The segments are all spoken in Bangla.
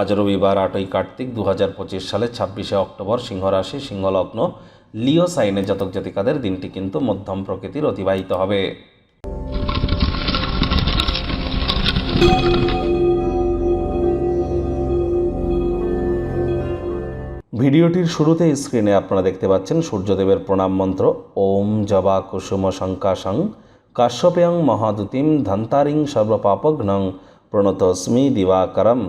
আজ রবিবার আটই কার্তিক দু হাজার পঁচিশ সালে ছাব্বিশে অক্টোবর সিংহরাশি সিংহলগ্ন লিও সাইনে জাতক জাতিকাদের দিনটি কিন্তু মধ্যম প্রকৃতির অতিবাহিত হবে। ভিডিওটির শুরুতে স্ক্রিনে আপনারা দেখতে পাচ্ছেন সূর্যদেবের প্রণাম মন্ত্র, ওম জবা কুসুম শঙ্কাশং, কাশ্যপেয়ং মহাদুতিম ধন্তারিং সর্বপাপঘ্নং প্রণতস্মি দিবাকরম।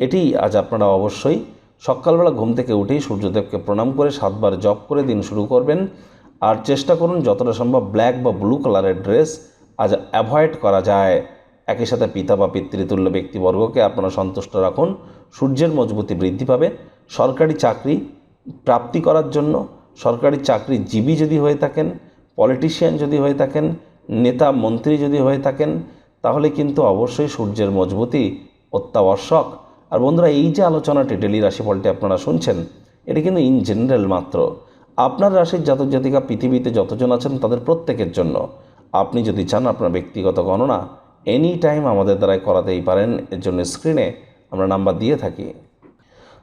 এটি আজ আপনারা অবশ্যই সকালবেলা ঘুম থেকে উঠেই সূর্যদেবকে প্রণাম করে সাতবার জপ করে দিন শুরু করবেন। আর চেষ্টা করুন যতটা সম্ভব ব্ল্যাক বা ব্লু কালারের ড্রেস আজ অ্যাভয়েড করা যায়। একই সাথে পিতা বা পিতৃতুল্য ব্যক্তিবর্গকে আপনারা সন্তুষ্ট রাখুন। সূর্যের মজবুতি বৃদ্ধি পাবে। সরকারি চাকরি প্রাপ্তি করার জন্য সরকারি চাকরি জীবী যদি হয়ে থাকেন, পলিটিশিয়ান যদি হয়ে থাকেন, নেতা, মন্ত্রী যদি হয়ে থাকেন, তাহলে কিন্তু অবশ্যই সূর্যের মজবুতি অত্যাবশ্যক। আর বন্ধুরা, এই যে আলোচনাটি ডেলি রাশিফলটি আপনারা শুনছেন, এটি কিন্তু ইন জেনারেল মাত্র। আপনার রাশির জাতক জাতিকা পৃথিবীতে যতজন আছেন তাদের প্রত্যেকের জন্য। আপনি যদি চান আপনার ব্যক্তিগত গণনা এনি টাইম আমাদের দ্বারাই করাতেই পারেন, এর জন্য স্ক্রিনে আমরা নাম্বার দিয়ে থাকি।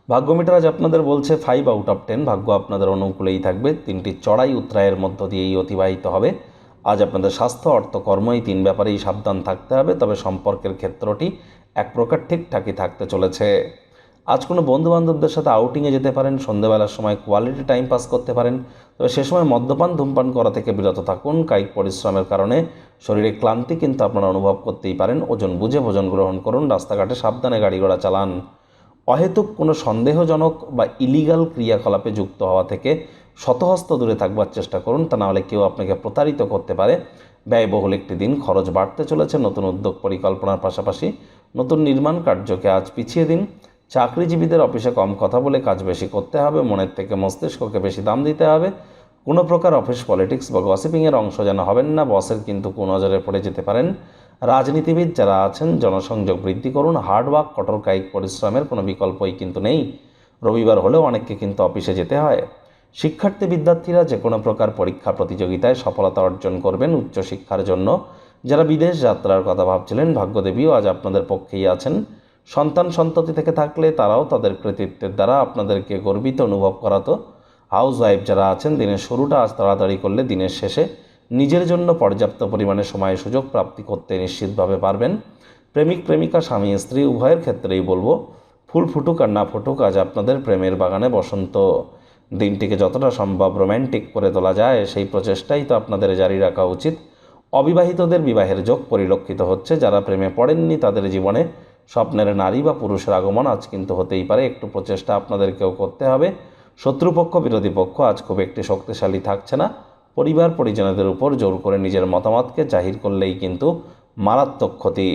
ভাগ্যমিটার আজ আপনাদের বলছে ফাইভ আউট অফ টেন ভাগ্য আপনাদের অনুকূলেই থাকবে, তিনটি চড়াই উত্তরায়ের মধ্য দিয়েই অতিবাহিত হবে। আজ আপনাদের স্বাস্থ্য, অর্থ কর্ম এই তিন ব্যাপারেই সাবধান থাকতে হবে, তবে সম্পর্কের ক্ষেত্রটি এক প্রকার ঠিকঠাকই থাকতে চলেছে। আজ কোনো বন্ধুবান্ধবদের সাথে আউটিংয়ে যেতে পারেন সন্ধ্যেবেলার সময় কোয়ালিটি টাইম পাস করতে পারেন, তবে সে সময় মদ্যপান, ধূমপান করা থেকে বিরত থাকুন। কায়িক পরিশ্রমের কারণে শরীরে ক্লান্তি কিন্তু আপনারা অনুভব করতেই পারেন। ওজন বুঝে ভোজন গ্রহণ করুন, রাস্তাঘাটে সাবধানে গাড়ি ঘোড়া চালান। অহেতুক কোনো সন্দেহজনক বা ইলিগাল ক্রিয়াকলাপে যুক্ত হওয়া থেকে শতহস্ত দূরে থাকবার চেষ্টা করুন। তা নাহলে কেউ আপনাকে প্রতারিত করতে পারে। ব্যয়বহুল একটি দিন। খরচ বাড়তে চলেছে, নতুন উদ্যোগ পরিকল্পনার পাশাপাশি নতুন নির্মাণ কার্যকে আজ পিছিয়ে দিন। চাকরিজীবীদের অফিসে কম কথা বলে কাজ বেশি করতে হবে, মনের থেকে মস্তিষ্ককে বেশি দাম দিতে হবে। কোনো প্রকার অফিস পলিটিক্স বা গসিপিংয়ের অংশ যেন হবেন না, বসের কিন্তু কোন নজরে পড়ে যেতে পারেন। রাজনীতিবিদ যারা আছেন, জনসংযোগ বৃদ্ধি করুন হার্ডওয়ার্ক কঠোর কায়িক পরিশ্রমের কোনো বিকল্পই কিন্তু নেই। রবিবার হলেও অনেককে কিন্তু অফিসে যেতে হয়। শিক্ষার্থী বিদ্যার্থীরা যে কোনো প্রকার পরীক্ষা প্রতিযোগিতায় সফলতা অর্জন করবেন উচ্চশিক্ষার জন্য। যারা বিদেশ যাত্রার কথা ভাবছিলেন, ভাগ্যদেবীও আজ আপনাদের পক্ষেই আছেন। সন্তান সন্ততি থেকে থাকলে তারাও তাদের কৃতিত্বের দ্বারা আপনাদেরকে গর্বিত অনুভব করাতো। হাউস ওয়াইফ যারা আছেন, দিনের শুরুটা আজ তাড়াতাড়ি করলে দিনের শেষে নিজের জন্য পর্যাপ্ত পরিমাণে সময় সুযোগ প্রাপ্তি করতে নিশ্চিতভাবে পারবেন। প্রেমিক, প্রেমিকা, স্বামী, স্ত্রী, উভয়ের ক্ষেত্রেই বলব, ফুল ফুটুক আর না ফুটুক আজ আপনাদের প্রেমের বাগানে বসন্ত। দিনটিকে যতটা সম্ভব রোম্যান্টিক করে তোলা যায়, সেই প্রচেষ্টাই তো আপনাদের জারি রাখা উচিত। অবিবাহিতদের বিবাহের যোগ পরিলক্ষিত হচ্ছে, যারা প্রেমে পড়েননি তাদের জীবনে স্বপ্নের নারী বা পুরুষের আগমন আজ কিন্তু হতেই পারে, একটু প্রচেষ্টা আপনাদেরকেও করতে হবে। শত্রুপক্ষ, বিরোধী পক্ষ আজ খুব একটি শক্তিশালী থাকছে না। পরিবার পরিজনদের উপর জোর করে নিজের মতামতকে জাহির করলেই কিন্তু মারাত্মক ক্ষতি।